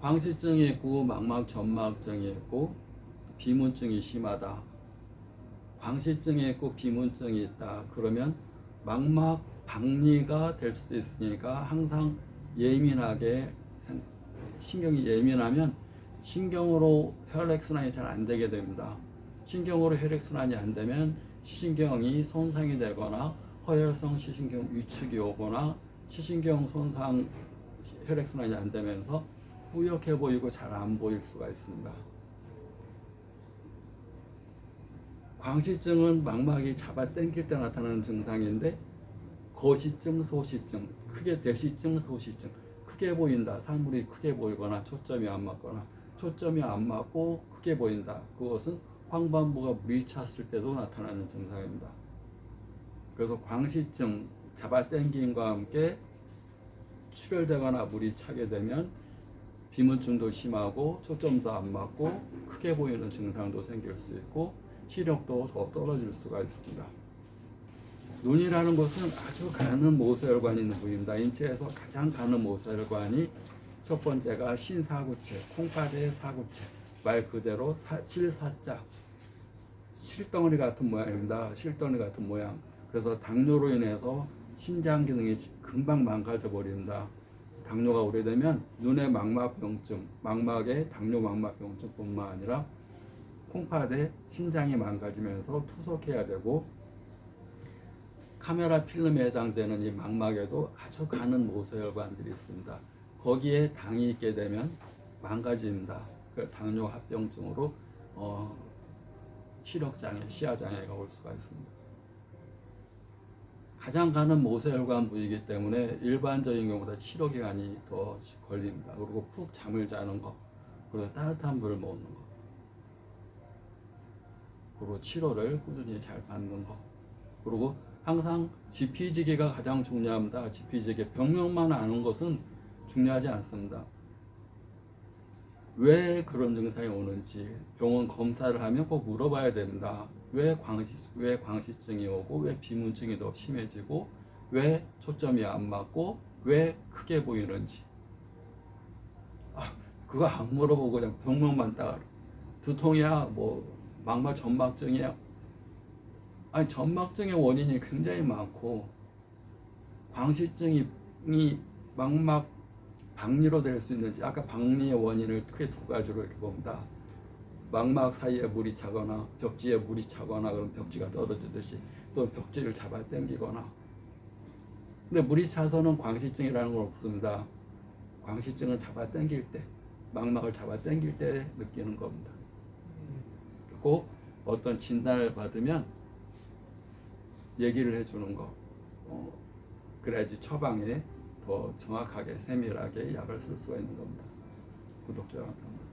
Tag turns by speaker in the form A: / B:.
A: 광시증이 있고 망막 점막증이 있고 비문증이 심하다. 광시증이 있고 비문증이 있다. 그러면 망막 박리가 될 수도 있으니까 항상 예민하게 생- 신경이 예민하면 신경으로 혈액 순환이 잘 안 되게 됩니다. 신경으로 혈액 순환이 안 되면 시신경이 손상이 되거나 허혈성 시신경 위축이 오거나 시신경 손상 혈액 순환이 안 되면서 뿌옇게 보이고 잘 안 보일 수가 있습니다. 광시증은 망막이 잡아 당길 때 나타나는 증상인데 거시증, 소시증, 크게 대시증, 소시증, 크게 보인다. 사물이 크게 보이거나 초점이 안 맞거나 초점이 안 맞고 크게 보인다. 그것은 황반부가 물이 찼을 때도 나타나는 증상입니다. 그래서 광시증, 잡아 당김과 함께 출혈되거나 물이 차게 되면 비문증도 심하고 초점도 안 맞고 크게 보이는 증상도 생길 수 있고 시력도 더 떨어질 수가 있습니다. 눈이라는 것은 아주 가는 모세혈관이 있는 부위입니다. 인체에서 가장 가는 모세혈관이 첫 번째가 신사구체, 콩파대의 사구체, 말 그대로 사, 실사자, 실덩어리 같은 모양입니다. 실덩어리 같은 모양. 그래서 당뇨로 인해서 신장 기능이 금방 망가져 버립니다. 당뇨가 오래되면 눈의 망막병증, 망막의 당뇨 망막병증뿐만 아니라 콩팥에 신장이 망가지면서 투석해야 되고 카메라 필름에 해당되는 이 망막에도 아주 가는 모세혈관들이 있습니다. 거기에 당이 있게 되면 망가집니다. 그 당뇨 합병증으로 어, 시력 장애, 시야 장애가 올 수가 있습니다. 가장 가는 모세혈관 부위이기 때문에 일반적인 경우보다 치료 기간이 더 걸립니다. 그리고 푹 잠을 자는 거, 그리고 따뜻한 물을 먹는 거, 그리고 치료를 꾸준히 잘 받는 거, 그리고 항상 지피지기가 가장 중요합니다. 지피지기 병명만 아는 것은 중요하지 않습니다. 왜 그런 증상이 오는지 병원 검사를 하면 꼭 물어봐야 됩니다. 왜 광시 왜 광시증이 오고 왜 비문증이 더 심해지고 왜 초점이 안 맞고 왜 크게 보이는지. 아 그거 안 물어보고 그냥 병명만 딱 두통이야 뭐 망막 점막증이야. 아니 점막증의 원인이 굉장히 많고 광시증이 이 망막 박리로 될 수 있는지 아까 박리의 원인을 크게 두 가지로 이렇게 봅니다. 망막 사이에 물이 차거나 벽지에 물이 차거나 그럼 벽지가 떨어지듯이 또 벽지를 잡아 당기거나 근데 물이 차서는 광시증이라는 건 없습니다. 광시증은 잡아 당길 때 망막을 잡아 당길 때 느끼는 겁니다. 꼭 어떤 진단을 받으면 얘기를 해주는 거 어, 그래야지 처방에 더 정확하게 세밀하게 약을 쓸 수가 있는 겁니다. 구독자 감사합니다.